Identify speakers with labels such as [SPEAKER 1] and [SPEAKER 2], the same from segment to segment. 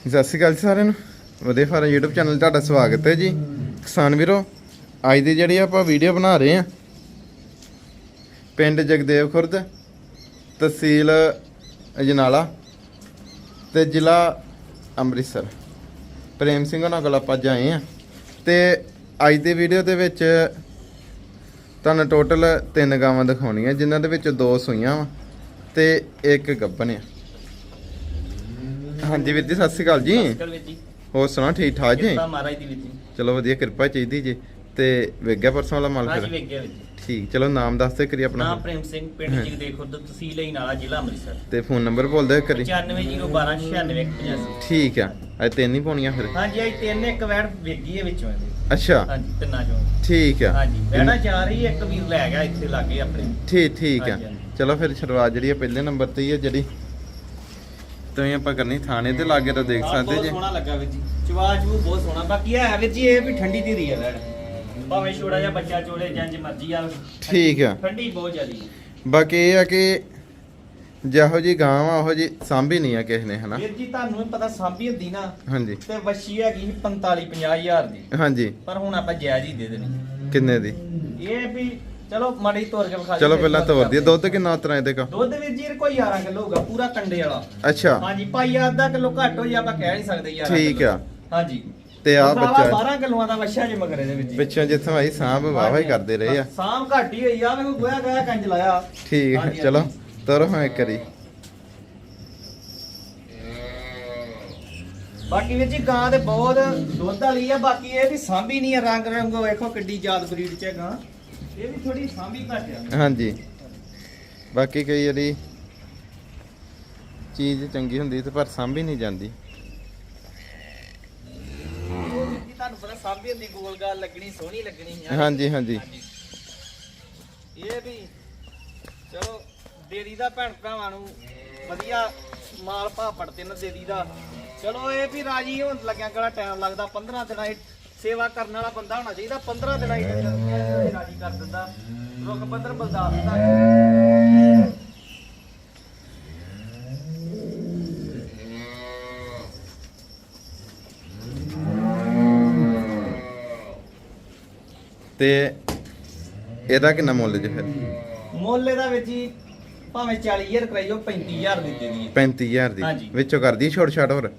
[SPEAKER 1] ਸਤਿ ਸ਼੍ਰੀ ਅਕਾਲ ਜੀ ਸਾਰਿਆਂ ਨੂੰ। ਵਧੀਆ ਫਾਰਮ YouTube ਚੈਨਲ ਤੁਹਾਡਾ ਸਵਾਗਤ ਹੈ ਜੀ। ਕਿਸਾਨ ਵੀਰੋ, ਅੱਜ ਦੀ ਜਿਹੜੀ ਆਪਾਂ ਵੀਡੀਓ ਬਣਾ ਰਹੇ ਆ ਪਿੰਡ ਜਗਦੇਵ ਖੁਰਦ, ਤਹਿਸੀਲ ਅਜਨਾਲਾ ਤੇ ਜ਼ਿਲ੍ਹਾ ਅੰਮ੍ਰਿਤਸਰ। ਪ੍ਰੇਮ ਸਿੰਘ ਉਹਨਾਂ ਕੋਲ ਆਪਾਂ ਜਾਏ ਆਏ ਆ ਤੇ ਅੱਜ ਦੀ ਵੀਡੀਓ ਦੇ ਵਿੱਚ ਤੁਹਾਨੂੰ ਟੋਟਲ ਤਿੰਨ ਗਾਵਾਂ ਦਿਖਾਉਣੀਆਂ, ਜਿਨ੍ਹਾਂ ਦੇ ਵਿੱਚ ਦੋ ਸੂਈਆਂ ਵਾ ਤੇ ਇੱਕ ਗੱਭਣ ਆ। ਹਾਂਜੀ ਵੀਰ ਜੀ ਸਤਿ ਸ਼੍ਰੀ ਅਕਾਲ ਜੀ। ਹੋਰ ਸੁਣਾ ਠੀਕ ਠਾਕ ਜੀ?
[SPEAKER 2] ਕਿਰਪਾ ਮਹਾਰਾਜ ਦੀ ਵੀਰ ਜੀ।
[SPEAKER 1] ਚਲੋ ਵਧੀਆ ਕਿਰਪਾ ਚਾਹੀਦੀ ਜੀ। ਤੇ ਵੇਗਿਆ ਪਰਸੋਂ ਵਾਲਾ ਮਾਲ
[SPEAKER 2] ਹਾਂਜੀ
[SPEAKER 1] ਫਿਰ
[SPEAKER 2] ਵੇਖ ਗਿਆ ਵੀਰ ਜੀ।
[SPEAKER 1] ਠੀਕ ਚਲੋ ਨਾਮ ਦੱਸ ਦੇ ਕਰੀ ਆਪਣਾ।
[SPEAKER 2] ਨਾਮ ਪ੍ਰੇਮ ਸਿੰਘ ਪਿੰਡ
[SPEAKER 1] ਹਾਂ।
[SPEAKER 2] ਜਗਦੇ ਖੁਰਦ ਤਹਿਸੀਲ ਹੀ ਨਾਲਾ ਜ਼ਿਲ੍ਹਾ ਅੰਮ੍ਰਿਤਸਰ।
[SPEAKER 1] ਤੇ ਫੋਨ ਨੰਬਰ ਬੋਲ ਦੇ ਕਰੀ
[SPEAKER 2] 9501296185
[SPEAKER 1] ਠੀਕ ਆ ਅੱਜ ਤਿੰਨ ਹੀ ਪਾਉਣੀਆਂ ਫਿਰ।
[SPEAKER 2] ਹਾਂਜੀ ਆਈ ਤਿੰਨ ਇੱਕ ਵੈੜ ਵੇਗੀ ਹੈ ਵਿੱਚੋਂ ਇਹਦੇ।
[SPEAKER 1] ਅੱਛਾ।
[SPEAKER 2] ਹਾਂਜੀ ਤਿੰਨਾਂ ਚੋਂ।
[SPEAKER 1] ਠੀਕ ਆ।
[SPEAKER 2] ਹਾਂਜੀ ਵੈੜਾ ਚਾਰ ਹੀ ਇੱਕ ਵੀਰ ਲੈ ਗਿਆ ਇੱਥੇ ਲਾਗੇ ਆਪਣੇ।
[SPEAKER 1] ਠੀਕ ਠੀਕ ਆ। ਚਲੋ ਫਿਰ ਸ਼ੁਰੂਆਤ ਜਿਹੜੀ ਆ ਪਹਿਲੇ ਨੰਬਰ ਤੇ ਹੀ ਆ ਜਿਹੜੀ। ਤੁਸੀਂ ਆਪਾਂ ਕਰਨੀ ਥਾਣੇ ਤੇ ਲਾਗੇ ਤਾਂ ਦੇਖ ਸਕਦੇ
[SPEAKER 2] ਬਹੁਤ
[SPEAKER 1] ਜੀ।
[SPEAKER 2] ਸੋਹਣਾ ਲੱਗਾ ਵੀਰ ਜੀ। ਚਵਾਜ ਵੀ ਬਹੁਤ ਸੋਹਣਾ। ਬਾਕੀ ਇਹ ਹੈ ਵੀਰ ਜੀ ਇਹ ਵੀ ਠੰਡੀ ਧੀਰੀ ਹੈ ਵੈੜ। ਭਾਵੇਂ ਛੋੜਾ ਜਿਹਾ ਬੱਚਾ ਚੋਲੇ ਜਾਂ ਜੇ ਮਰਜ਼ੀ ਆ
[SPEAKER 1] ਠੀਕ ਆ।
[SPEAKER 2] ਠੰਡੀ ਬਹੁਤ ਜ਼ਿਆਦੀ ਹੈ
[SPEAKER 1] ਬਾਕੀ ਇਹ ਆ ਕਿ ਜਿਹੋ ਜੀ ਗਾਂ ਆ ਉਹੋ ਜੀ ਸਾਂਭੀ ਨਹੀਂ ਆ ਕਿਸੇ ਨੇ ਹਨਾ?
[SPEAKER 2] ਵੀਰ ਜੀ ਤੁਹਾਨੂੰ ਵੀ ਪਤਾ ਸਾਂਭੀ ਹੁੰਦੀ ਨਾ
[SPEAKER 1] ਹਾਂਜੀ।
[SPEAKER 2] ਤੇ ਵੱਛੀ ਹੈਗੀ ਸੀ 45 50 ਹਜ਼ਾਰ ਦੀ।
[SPEAKER 1] ਹਾਂਜੀ।
[SPEAKER 2] ਪਰ ਹੁਣ ਆਪਾਂ ਜਾਇਜ਼ ਹੀ ਦੇ ਦੇਣੀ।
[SPEAKER 1] ਕਿੰਨੇ ਦੀ?
[SPEAKER 2] ਇਹ ਵੀ ਚਲੋ ਮਾੜੀ ਤੋਰ ਕੇ ਵਿਖਾ
[SPEAKER 1] ਚਲੋ ਪਹਿਲਾਂ ਤੋਰ ਦਈਏ
[SPEAKER 2] ਕਰਦੇ।
[SPEAKER 1] ਦੁੱਧ ਕਿੰਨਾ ਉਤਰਾ ਇਹਦੇ ਕਾ?
[SPEAKER 2] ਦੁੱਧ ਵੀਰ ਜੀ ਕੋਈ 11 ਕਿਲੋ ਹੋਊਗਾ ਪੂਰਾ ਕੰਡੇ ਵਾਲਾ।
[SPEAKER 1] ਅੱਛਾ।
[SPEAKER 2] ਹਾਂਜੀ ਭਾਈ ਅੱਧਾ ਕਿਲੋ ਘੱਟ ਹੋਈ ਆਪਾਂ ਕਹਿ ਨਹੀਂ ਸਕਦੇ ਯਾਰ
[SPEAKER 1] ਠੀਕ ਆ।
[SPEAKER 2] ਹਾਂਜੀ।
[SPEAKER 1] ਤੇ ਆ ਬੱਚਾ
[SPEAKER 2] 12 ਕਿਲੋਆਂ ਦਾ ਵੱਛਾ ਜੇ ਮਗਰ ਇਹਦੇ ਵਿੱਚ।
[SPEAKER 1] ਪਿੱਛੋਂ ਜਿੱਥੋਂ ਆਈ ਸਾਂਭ ਵਾਵਾ ਹੀ ਕਰਦੇ ਰਹੇ ਆ।
[SPEAKER 2] ਸਾਮ ਘੱਟ ਹੀ ਹੋਈ ਆ ਵੇਖੋ ਗੋਇਆ ਗਾਇਆ ਕੰਜ ਲਾਇਆ।
[SPEAKER 1] ਠੀਕ ਚਲੋ। ਤਰੋ ਹਾਂ ਇੱਕ ਕਰੀ
[SPEAKER 2] ਬਾਕੀ ਵੀਰ ਜੀ ਗਾਂ ਤੇ ਬਹੁਤ ਦੁੱਧ ਵਾਲੀ ਆ ਬਾਕੀ ਇਹ ਵੀ ਸਾਂਭੀ ਨਹੀਂ ਆ ਰੰਗ ਰੰਗ ਵੇਖੋ ਕਿੱਡੀ ਜਾਤ ਬਰੀਡ ਚ ਗਾਂ। ਇਹ ਵੀ ਥੋੜੀ ਸਾਂਭੀ ਘੱਟ ਆ।
[SPEAKER 1] ਹਾਂਜੀ। ਬਾਕੀ ਕਈ ਜਿਹੜੀ ਚੀਜ਼ ਚੰਗੀ ਹੁੰਦੀ ਤੇ ਪਰ ਸਾਂਭੀ ਨਹੀਂ ਜਾਂਦੀ।
[SPEAKER 2] ਉਹ ਵੀਰ ਜੀ ਤੁਹਾਨੂੰ ਪਤਾ ਸਾਂਭੀ ਹੁੰਦੀ ਗੋਲ ਗਾਲ ਲੱਗਣੀ ਸੋਹਣੀ ਲੱਗਣੀ ਆ
[SPEAKER 1] ਹਾਂਜੀ ਹਾਂਜੀ।
[SPEAKER 2] ਇਹ ਵੀ ਚਲੋ ਦੇਰੀ ਦਾ ਭੈਣ ਭਰਾਵਾਂ ਨੂੰ ਵਧੀਆ ਮਾਲ ਭਾਪੜ ਤੇ ਨਾ ਦੇਰੀ ਦਾ। ਚਲੋ ਇਹ ਵੀ ਰਾਜੀ ਹੋਣ ਲੱਗਿਆ ਕਿਹੜਾ ਟਾਈਮ ਲੱਗਦਾ 15 ਦਿਨਾਂ ਸੇਵਾ ਕਰਨ ਵਾਲਾ ਬੰਦਾ ਹੋਣਾ ਚਾਹੀਦਾ 15 ਦਿਨਾਂ ਹੀ ਰਾਜੀ ਕਰ ਦਿੰਦਾ। ਰੁਕ ਬੰਦਰ ਬਲਦਾ ਦਿੰਦਾ
[SPEAKER 1] ਤੇ ਇਹਦਾ ਕਿੰਨਾ ਮੁੱਲ ਜੇ ਫਿਰ?
[SPEAKER 2] ਮੁੱਲ ਇਹਦਾ ਵਿੱਚ ਹੀ ਭਾਵੇਂ 40000 ਕਰਾਈਓ 35000 ਦੀ ਦੇ ਦਈਏ।
[SPEAKER 1] 35000 ਦੀ।
[SPEAKER 2] ਹਾਂਜੀ।
[SPEAKER 1] ਵਿੱਚੋਂ ਕਰਦੀ ਛੋਟ ਛਾਟ ਹੋਰ?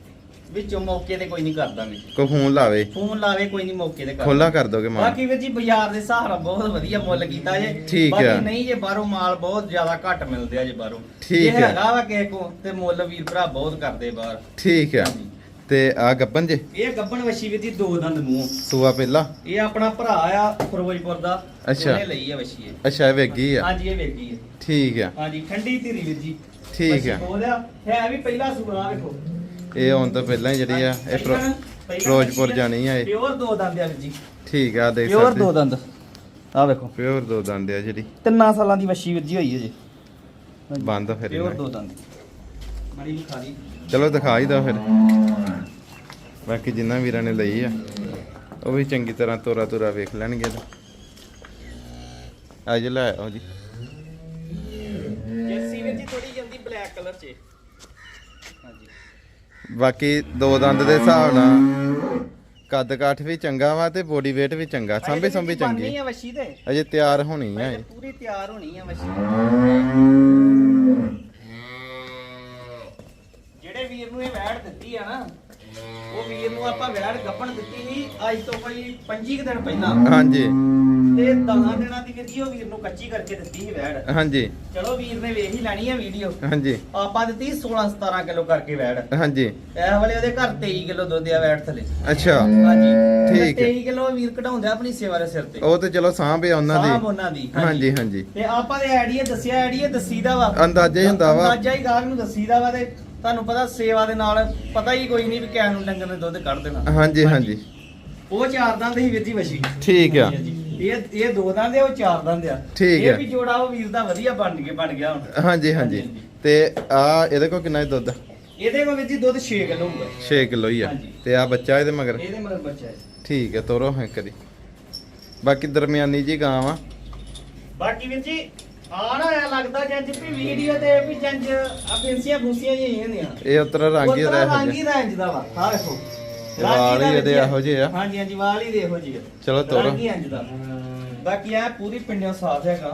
[SPEAKER 2] ਵਿੱਚੋਂ ਮੌਕੇ ਤੇ ਕੋਈ ਨਹੀਂ ਕਰਦਾ ਵੀ।
[SPEAKER 1] ਕੋ ਫੋਨ ਲਾਵੇ?
[SPEAKER 2] ਫੋਨ ਲਾਵੇ ਕੋਈ ਨਹੀਂ ਮੌਕੇ ਤੇ ਕਰ
[SPEAKER 1] ਖੋਲਾ ਕਰ ਦੋਗੇ ਮਾਲ?
[SPEAKER 2] ਬਾਕੀ ਵੀਰ ਜੀ ਬਾਜ਼ਾਰ ਦੇ ਨਾਲ ਬਹੁਤ ਵਧੀਆ ਮੁੱਲ ਕੀਤਾ ਜੇ।
[SPEAKER 1] ਠੀਕ
[SPEAKER 2] ਬਾਕੀ
[SPEAKER 1] ਆ।
[SPEAKER 2] ਨਹੀਂ ਜੇ ਬਾਹਰੋਂ ਮਾਲ ਬਹੁਤ ਜ਼ਿਆਦਾ ਘੱਟ ਮਿਲਦੇ ਆ ਜੇ ਬਾਹਰੋਂ।
[SPEAKER 1] ਠੀਕ ਆ।
[SPEAKER 2] ਹੈਗਾ ਵਾ ਕਿਸੇ ਕੋ ਤੇ ਮੁੱਲ ਵੀਰ ਭਰਾ ਬਹੁਤ ਕਰਦੇ ਬਾਹਰ।
[SPEAKER 1] ਠੀਕ ਆ। ਤੇ ਆ ਗੱਪਨ ਜੇ?
[SPEAKER 2] ਇਹ ਗੱਬਣ ਵਸ਼ੀ ਵੀਰ ਜੀ ਦੋ ਦੰਦ ਮੂੰਹ।
[SPEAKER 1] ਸੂਆ ਪਹਿਲਾ
[SPEAKER 2] ਇਹ ਆਪਣਾ ਭਰਾ ਆ ਫਿਰੋਜ਼ਪੁਰ ਦਾ।
[SPEAKER 1] ਅੱਛਾ।
[SPEAKER 2] ਉਹਨੇ ਲਈ ਆ ਵਸ਼ੀ ਇਹ।
[SPEAKER 1] ਅੱਛਾ ਇਹ ਵੇਗੀ ਆ।
[SPEAKER 2] ਹਾਂਜੀ ਇਹ ਵੇਖੀ ਹੈ
[SPEAKER 1] ਠੀਕ ਆ।
[SPEAKER 2] ਹਾਂਜੀ ਠੰਡੀ ਧੀਰੀ ਵੀਰ ਜੀ।
[SPEAKER 1] ਠੀਕ ਆ।
[SPEAKER 2] ਬੋਲਿਆ ਹੈ ਵੀ ਪਹਿਲਾ ਸੂਆ ਵੇਖੋ।
[SPEAKER 1] ਇਹ ਹੁਣ ਤੋਂ ਪਹਿਲਾਂ ਹੀ ਜਿਹੜੀ ਆ ਇਹ ਫਿਰੋ- ਫਿਰੋਜ਼ਪੁਰ ਜਾਣੀ ਆ ਇਹ।
[SPEAKER 2] ਪਿਓਰ ਦੋ ਦੰਦ ਆ ਵੀਰ ਜੀ।
[SPEAKER 1] ਠੀਕ ਆ ਦੇਖ
[SPEAKER 2] ਪਿਓਰ ਦੋ ਦੰਦ। ਆ ਵੇਖੋ।
[SPEAKER 1] ਪਿਓਰ ਦੋ ਦੰਦ ਆ ਜਿਹੜੀ।
[SPEAKER 2] ਤਿੰਨਾਂ ਸਾਲਾਂ ਦੀ ਵਸ਼ੀ ਵੀਰ ਜੀ ਹੋਈ ਹੈ ਜੀ।
[SPEAKER 1] ਬੰਦ ਫਿਰ
[SPEAKER 2] ਪਿਓਰ
[SPEAKER 1] ਇਹਨਾਂ
[SPEAKER 2] ਦੋ ਦੰਦ। ਮੜੀ ਵੀ ਖਾਲੀ
[SPEAKER 1] ਚਲੋ ਦਿਖਾ ਹੀ ਦੋ ਫਿਰ। ਬਾਕੀ ਜਿੰਨਾ ਵੀਰਾਂ ਨੇ ਲਈ ਆ ਉਹ ਵੀ ਚੰਗੀ ਤਰ੍ਹਾਂ ਤੋਰਾ ਤੋਰਾ ਵੇਖ ਲੈਣਗੇ ਤਾਂ। ਅੱਜ ਲੈ ਆਓ ਜੀ।
[SPEAKER 2] ਜੇਸੀ ਵੀਰ ਜੀ ਥੋੜੀ ਜਾਂਦੀ ਬਲੈਕ ਕਲਰ 'ਚ।
[SPEAKER 1] ਬਾਕੀ ਦੋ ਦੰਦ ਦੇ ਹਿਸਾਬ ਨਾਲ ਕੱਦ ਕਾਠ ਵੀ ਚੰਗਾ ਵਾ ਤੇ ਬੋਡੀ weight ਵੀ ਚੰਗਾ ਸੰਭੀ ਸੰਭੀ ਚੰਗੀ।
[SPEAKER 2] ਨਹੀਂ ਆ ਵਸ਼ੀ ਤੇ।
[SPEAKER 1] ਅਜੇ ਤਿਆਰ ਹੋਣੀ ਆ ਇਹ।
[SPEAKER 2] ਪੂਰੀ ਤਿਆਰ ਹੋਣੀ ਆ ਵਸ਼ੀ। ਜਿਹੜੇ ਵੀਰ ਨੂੰ ਇਹ ਵੈੜ ਦਿੱਤੀ ਆ ਨਾ ਉਹ ਵੀਰ ਨੂੰ ਆਪਾਂ ਵੈੜ ਗੱਪਣ ਦਿੱਤੀ ਸੀ ਅੱਜ ਤੋਂ ਕੋਈ 25 ਕੁ ਦਿਨ ਪਹਿਲਾਂ।
[SPEAKER 1] ਹਾਂਜੀ।
[SPEAKER 2] ਤੇ 10 ਦਿਨਾਂ ਦੀ ਵੀਰ ਜੀ ਉਹ ਵੀਰ ਨੂੰ ਕੱਚੀ ਕਰਕੇ ਦਿੱਤੀ ਸੀ ਵੈੜ।
[SPEAKER 1] ਹਾਂਜੀ।
[SPEAKER 2] ਚਲੋ ਵੀਰ ਨੇ ਵੇਖ ਹੀ ਲੈਣੀ ਆ ਵੀਡੀਓ
[SPEAKER 1] ਹਾਂਜੀ।
[SPEAKER 2] ਆਪਾਂ ਦਿੱਤੀ 16 17 ਕਿਲੋ ਕਰਕੇ ਵੈੜ।
[SPEAKER 1] ਹਾਂਜੀ।
[SPEAKER 2] ਇਹ ਵਾਲੇ ਉਹਦੇ ਘਰ 23 ਕਿਲੋ ਦੁੱਧ ਆ ਵੈੜ ਥਲੇ।
[SPEAKER 1] ਅੱਛਾ।
[SPEAKER 2] ਹਾਂਜੀ।
[SPEAKER 1] ਠੀਕ ਹੈ।
[SPEAKER 2] 23 ਕਿਲੋ ਵੀਰ ਕਢਾਉਂਦੇ ਆ ਆਪਣੀ ਸੇਵਾ ਦੇ ਸਿਰ ਤੇ।
[SPEAKER 1] ਉਹ ਤੇ ਚਲੋ ਸਾਂਭ ਆ ਉਹਨਾਂ
[SPEAKER 2] ਸਾਹਬ
[SPEAKER 1] ਦੀ
[SPEAKER 2] ਉਹਨਾਂ ਦੀ
[SPEAKER 1] ਹਾਂਜੀ। ਹਾਂਜੀ
[SPEAKER 2] ਤੇ ਆਪਾਂ ਦੇ ਆਈਡੀਆ ਦੱਸਿਆ ਆਈਡੀਆ ਦੱਸੀਦਾ ਵਾ।
[SPEAKER 1] ਅੰਦਾਜ਼ਾ ਹੀ ਹੁੰਦਾ ਵਾ।
[SPEAKER 2] ਅੰਦਾਜ਼ਾ ਹੀ ਗਾਹਕ ਨੂੰ ਦੱਸੀਦਾ ਵਾ ਤੇ ਤੁਹਾਨੂੰ ਪਤਾ ਸੇਵਾ ਦੇ ਨਾਲ ਪਤਾ ਹੀ ਕੋਈ ਨਹੀਂ ਵੀ ਡੰਗਰ ਨੇ ਦੁੱਧ ਕੱਢ ਦੇਣਾ।
[SPEAKER 1] ਹਾਂਜੀ ਹਾਂਜੀ।
[SPEAKER 2] ਉਹ ਚਾਰ ਦੰਦ ਹੀ ਵੀਰ ਜੀ ਵਸ਼ੀ
[SPEAKER 1] ਠੀਕ ਆ।
[SPEAKER 2] ਇਹ ਇਹ ਦੋ ਦੰਦ ਆ ਉਹ ਚਾਰ ਦੰਦ ਆ।
[SPEAKER 1] ਠੀਕ
[SPEAKER 2] ਇਹ। ਵੀ ਜੋੜਾ ਉਹ ਵੀਰ ਦਾ ਵਧੀਆ ਬਣ ਗਿਆ ਬਣ ਗਿਆ ਹੁਣ।
[SPEAKER 1] ਹਾਂਜੀ ਹਾਂਜੀ। ਤੇ ਆ ਇਹਦੇ ਕੋਲ ਕਿੰਨਾ ਦੁੱਧ?
[SPEAKER 2] ਇਹਦੇ ਕੋਲ ਵੀਰ ਜੀ ਦੁੱਧ 6 ਕਿਲੋ ਹੋਊਗਾ।
[SPEAKER 1] 6 ਕਿਲੋ ਹੀ ਆ।
[SPEAKER 2] ਹਾਂਜੀ।
[SPEAKER 1] ਤੇ ਆ ਬੱਚਾ ਇਹਦੇ ਮਗਰ?
[SPEAKER 2] ਇਹਦੇ ਮਗਰ ਬੱਚਾ ਹੈ।
[SPEAKER 1] ਠੀਕ ਹੈ ਤੋਰੋ ਹੈ ਕਰੀ ਬਾਕੀ ਦਰਮਿਆਨੀ ਜੀ ਗਾਂ ਵਾ
[SPEAKER 2] ਬਾਕੀ ਵੀਰ ਜੀ ਆਣਾ ਲੱਗਦਾ ਜੰਜ ਵੀ ਵੀਡੀਓ ਤੇ ਵੀ ਜੰਜ ਆ ਜਿਹੀਆਂ ਹੁੰਦੀਆਂ
[SPEAKER 1] ਇਹ ਉਤਰਾ ਰੰਗ ਹੀ ਦਾ
[SPEAKER 2] ਰੰਗ ਹੀ ਦਾ ਇੰਜ ਦਾ ਵਾ। ਆ ਵੇਖੋ।
[SPEAKER 1] ਵਾਲ ਹੀ ਇਹਦੇ ਇਹੋ ਜਿਹੇ ਆ।
[SPEAKER 2] ਹਾਂਜੀ ਹਾਂਜੀ ਵਾਲ ਹੀ ਦੇ ਇਹੋ ਜਿਹੇ ਆ।
[SPEAKER 1] ਚਲੋ ਤੋਰੋ।
[SPEAKER 2] ਰੰਗ ਹੀ ਇੰਜ ਦਾ। ਬਾਕੀ ਆ ਪੂਰੀ ਪਿੰਡੋਂ ਸਾਫ਼ ਹੈਗਾ।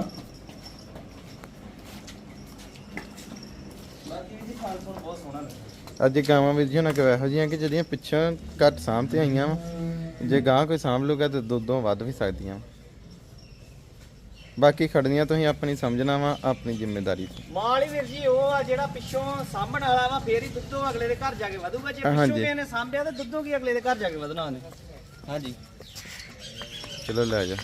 [SPEAKER 2] ਬਾਕੀ ਵੀ ਜੀ ਬਹੁਤ ਸੋਹਣਾ
[SPEAKER 1] ਅੱਜ ਗਾਵਾਂ ਵੀਰ ਜੀ ਉਹਨਾਂ ਕੋ ਇਹੋ ਜਿਹੀਆਂ ਕਿ ਜਿਹੜੀਆਂ ਪਿੱਛੋਂ ਘੱਟ ਸਾਂਭ ਤੇ ਆਈਆਂ ਵਾ। ਜੇ ਗਾਂ ਕੋਈ ਸਾਂਭ ਲੂਗਾ ਤੇ ਦੁੱਧੋਂ ਵੱਧ ਵੀ ਸਕਦੀਆਂ ਬਾਕੀ ਖੜਨੀਆਂ ਤੁਸੀਂ ਆਪਣੀ ਸਮਝਣਾ ਵਾ ਆਪਣੀ ਜ਼ਿੰਮੇਵਾਰੀ ਤੋਂ।
[SPEAKER 2] ਮਾਲ ਵੀਰ ਜੀ ਉਹ ਆ ਜਿਹੜਾ ਪਿੱਛੋਂ ਸਾਂਭਣ ਵਾਲਾ ਵਾ ਫੇਰ ਹੀ ਦੁੱਧੋਂ ਅਗਲੇ ਦੇ ਘਰ ਜਾ ਕੇ ਵਧੂਗਾ। ਜੇ ਪਿੱਛੋਂ
[SPEAKER 1] ਹਾਂਜੀ।
[SPEAKER 2] ਕਿਸੇ ਨੇ ਸਾਂਭਿਆ ਤੇ ਦੁੱਧੋਂ ਕੀ ਅਗਲੇ ਦੇ ਘਰ ਜਾ ਕੇ ਵਧਣਾ ਉਹਨੇ? ਹਾਂਜੀ।
[SPEAKER 1] ਚਲੋ ਲੈ ਜਾ।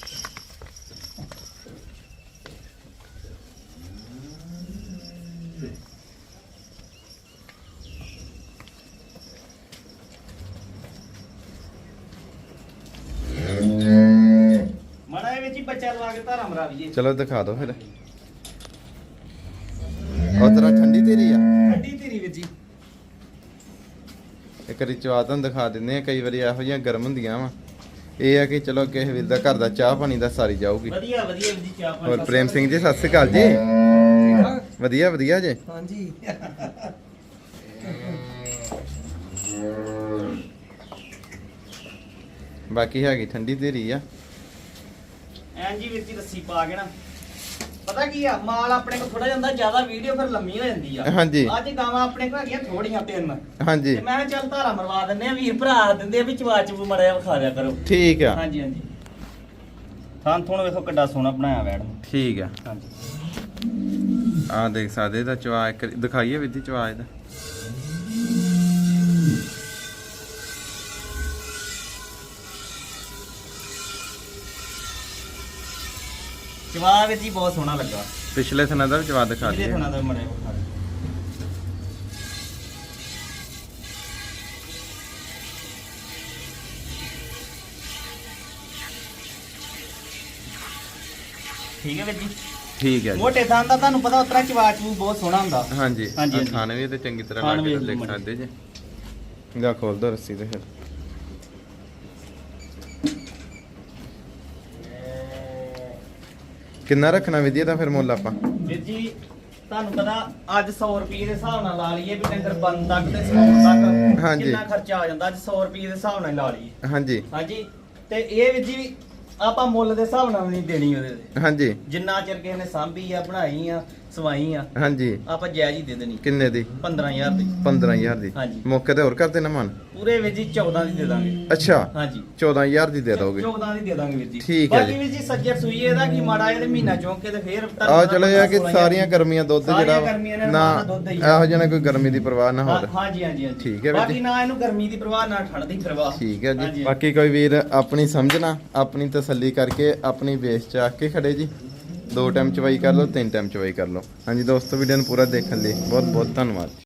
[SPEAKER 2] ਬੱਚਾ ਲਵਾ ਕੇ ਧਾਰਾ ਮਰਾ ਲਈਏ।
[SPEAKER 1] ਚਲੋ ਦਿਖਾ ਦਿਓ ਫਿਰ। ਉਹ ਤੇਰਾ ਠੰਡੀ ਤੇਰੀ ਆ।
[SPEAKER 2] ਠੰਡੀ ਧੀਰੀ ਵੀਰ ਜੀ।
[SPEAKER 1] ਇੱਕ ਵਾਰੀ ਚਵਾ ਤੁਹਾਨੂੰ ਦਿਖਾ ਦਿੰਦੇ ਆ ਕਈ ਵਾਰੀ ਇਹੋ ਜਿਹੀਆਂ ਗਰਮ ਹੁੰਦੀਆਂ ਵਾ। ਇਹ ਆ ਕਿ ਚਲੋ ਕਿਸੇ ਵੀਰ ਦਾ ਘਰ ਦਾ ਚਾਹ ਪਾਣੀ ਦਾ ਸਾਰੀ ਜਾਊਗੀ।
[SPEAKER 2] ਵਧੀਆ ਵਧੀਆ ਜੀ ਚਾਹ ਪਾਣੀ
[SPEAKER 1] ਹੋਰ ਪ੍ਰੇਮ ਸਿੰਘ ਜੀ ਸਤਿ ਸ਼੍ਰੀ ਅਕਾਲ ਜੀ। ਵਧੀਆ ਵਧੀਆ ਜੀ?
[SPEAKER 2] ਹਾਂਜੀ।
[SPEAKER 1] ਬਾਕੀ ਹੈਗੀ ਠੰਡੀ ਤੇਰੀ ਆ।
[SPEAKER 2] ਐਂ ਜੀ ਵੀਰ ਜੀ ਲੱਸੀ ਪਾ ਕੇ ਨਾ। ਪਤਾ ਕੀ ਆ ਮਾਲ ਆਪਣੇ ਕੋਲ ਥੋੜਾ ਜਾਂਦਾ ਜ਼ਿਆਦਾ ਵੀਡੀਓ ਫਿਰ ਲੰਮੀ ਹੋ ਜਾਂਦੀ ਆ।
[SPEAKER 1] ਹਾਂਜੀ।
[SPEAKER 2] ਅੱਜ ਗਾਵਾਂ ਆਪਣੇ ਕੋਲ ਹੈਗੀਆਂ ਥੋੜੀਆਂ ਤਿੰਨ।
[SPEAKER 1] ਹਾਂਜੀ।
[SPEAKER 2] ਤੇ ਮੈਂ ਕਿਹਾ ਚੱਲ ਧਾਰਾ ਮਰਵਾ ਦਿੰਨੇ ਆ ਵੀਰ ਭਰਾ ਦਿੰਦੇ ਆ ਵੀ ਚਵਾ ਚਬੂ ਮੜਿਆ ਵਿਖਾ ਦਿਆ ਕਰੋ।
[SPEAKER 1] ਠੀਕ ਆ।
[SPEAKER 2] ਹਾਂਜੀ ਹਾਂਜੀ। ਥਾਂ ਥੋਣ ਵੇਖੋ ਕਿੱਡਾ ਸੋਹਣਾ ਬਣਾਇਆ ਵੈੜ ਨੂੰ
[SPEAKER 1] ਠੀਕ ਆ।
[SPEAKER 2] ਹਾਂਜੀ।
[SPEAKER 1] ਆ ਦੇਖ ਸਕਦੇ ਇਹਦਾ ਚਵਾ ਇੱਕ ਦਿਖਾਈਏ ਵਿਧੀ ਚਵਾ ਇਹਦਾ।
[SPEAKER 2] ਵੀਰ ਜੀ ਬਹੁਤ ਸੋਹਣਾ ਲੱਗਾ।
[SPEAKER 1] ਪਿਛਲੇ ਥਣਾ ਦਾ ਵੀ ਚਵਾ ਦਿਖਾ
[SPEAKER 2] ਇਹਦੇ
[SPEAKER 1] ਦਈਏ
[SPEAKER 2] ਥਾਂ ਦਾ ਦਿਓ। ਠੀਕ ਹੈ ਵੀਰ ਜੀ?
[SPEAKER 1] ਠੀਕ ਹੈ ਜੀ।
[SPEAKER 2] ਮੋਟੇ ਥਾਂ ਦਾ ਤੁਹਾਨੂੰ ਪਤਾ ਉਤਰਾ ਚਵਾ ਚੂ ਬਹੁਤ ਸੋਹਣਾ ਹੁੰਦਾ।
[SPEAKER 1] ਹਾਂਜੀ
[SPEAKER 2] ਹਾਂਜੀ, ਹਾਂਜੀ।
[SPEAKER 1] ਥਾਣੇ ਵੀ ਤੇ ਚੰਗੀ ਤਰ੍ਹਾਂ
[SPEAKER 2] ਥਾਣ
[SPEAKER 1] ਲਾ ਕੇ
[SPEAKER 2] ਮਾੜਾ।
[SPEAKER 1] ਸਕਦੇ ਜੀ। ਗਾ ਖੋਲ ਦੋ ਰੱਸੀ ਤੇ ਫਿਰ। ਕਿੰਨਾ ਰੱਖਣਾ ਵਿਧੀ ਦਾ ਫਿਰ ਮੁੱਲ ਆਪਾਂ।
[SPEAKER 2] ਵੀਰ ਜੀ ਤੁਹਾਨੂੰ ਪਤਾ ਅੱਜ 100 ਰੁਪਏ ਦੇ ਹਿਸਾਬ ਨਾਲ ਲਾ ਲਈਏ ਵੀ ਡੰਗਰ ਬਣ ਤੱਕ ਤੇ ਸੌਣ ਤੱਕ
[SPEAKER 1] ਹਾਂਜੀ।
[SPEAKER 2] ਕਿੰਨਾ ਖਰਚਾ ਆ ਜਾਂਦਾ ਅੱਜ 100 ਰੁਪਏ ਦੇ ਹਿਸਾਬ ਨਾਲ ਲਾ ਲਈਏ।
[SPEAKER 1] ਹਾਂਜੀ।
[SPEAKER 2] ਹਾਂਜੀ ਤੇ ਇਹ ਵੀਰ ਜੀ ਆਪਾਂ ਮੁੱਲ ਦੇ ਹਿਸਾਬ ਨਾਲ ਨਹੀਂ ਦੇਣੀ ਉਹਦੇ ਤੇ।
[SPEAKER 1] ਹਾਂਜੀ।
[SPEAKER 2] ਜਿੰਨਾ ਚਿਰ ਕਿਸੇ ਨੇ ਸਾਂਭੀ ਆ ਬਣਾਈ ਆ ਸਵਾਈ ਆ
[SPEAKER 1] ਹਾਂਜੀ।
[SPEAKER 2] ਆਪਾਂ ਜਾਇਜ਼ ਹੀ ਦੇ ਦੇਣੀ।
[SPEAKER 1] ਕਿੰਨੇ ਦੀ?
[SPEAKER 2] 15000 ਦੀ।
[SPEAKER 1] 15000 ਦੀ।
[SPEAKER 2] ਹਾਂਜੀ।
[SPEAKER 1] ਮੌਕੇ ਤੇ ਹੋਰ ਕਰ ਦੇਣਾ ਮਨ?
[SPEAKER 2] ਪੂਰੇ ਵੀਰ ਜੀ 14 ਦੀ ਦੇ ਦਾਂਗੇ।
[SPEAKER 1] ਅੱਛਾ।
[SPEAKER 2] ਹਾਂਜੀ।
[SPEAKER 1] 14000 ਦੀ ਦੇ ਦੋਗੇ।
[SPEAKER 2] 14 ਦੀ ਦੇ ਦਾਂਗੇ ਵੀਰ ਜੀ।
[SPEAKER 1] ਠੀਕ ਹੈ
[SPEAKER 2] ਬਾਕੀ
[SPEAKER 1] ਜੀ।
[SPEAKER 2] ਵੀਰ ਜੀ ਸੱਜਰ ਸੂਈਏ ਦਾ ਕੀ ਮਾੜਾ ਇਹਦੇ ਮਹੀਨਾ ਚੌਂਕ ਕੇ ਤੇ ਫੇਰ
[SPEAKER 1] ਆ ਚਲੋ ਇਹ ਆ ਕਿ ਸਾਰੀਆਂ ਗਰਮੀਆਂ ਦੁੱਧ
[SPEAKER 2] ਸਾਰੀਆਂ
[SPEAKER 1] ਜਿਹੜਾ
[SPEAKER 2] ਗਰਮੀਆਂ ਨੇ
[SPEAKER 1] ਨਾ
[SPEAKER 2] ਰਮਾਨਾ ਦੁੱਧ ਹੀ ਆ।
[SPEAKER 1] ਇਹੋ ਜਿਹਾ ਨਾ ਕੋਈ ਗਰਮੀ ਦੀ ਪਰਵਾਹ ਨਾ
[SPEAKER 2] ਹਾਂ-
[SPEAKER 1] ਹੋਵੇ
[SPEAKER 2] ਹਾਂਜੀ ਹਾਂਜੀ ਹਾਂਜੀ।
[SPEAKER 1] ਠੀਕ ਹੈ ਵੀਰ
[SPEAKER 2] ਬਾਕੀ
[SPEAKER 1] ਜੀ।
[SPEAKER 2] ਨਾ ਇਹਨੂੰ ਗਰਮੀ ਦੀ ਪ੍ਰਵਾਹ ਨਾ ਠੰਡ ਦੀ ਪ੍ਰਵਾਹ।
[SPEAKER 1] ਠੀਕ ਹੈ ਜੀ। ਬਾਕੀ ਕੋਈ ਵੀਰ ਆਪਣੀ ਸਮਝਣਾ ਆਪਣੀ ਤਸੱਲੀ ਕਰਕੇ ਆਪਣੀ ਵੇਸ ਚ ਆ ਕੇ ਖੜੇ ਜੀ। ਦੋ ਟਾਈਮ ਚਵਾਈ ਕਰ ਲਓ, ਤਿੰਨ ਟਾਈਮ ਚਵਾਈ ਕਰ ਲਓ। ਹਾਂਜੀ ਦੋਸਤੋ ਵੀਡੀਓ ਨੂੰ ਪੂਰਾ ਦੇਖਣ ਲਈ ਬਹੁਤ ਬਹੁਤ ਧੰਨਵਾਦ।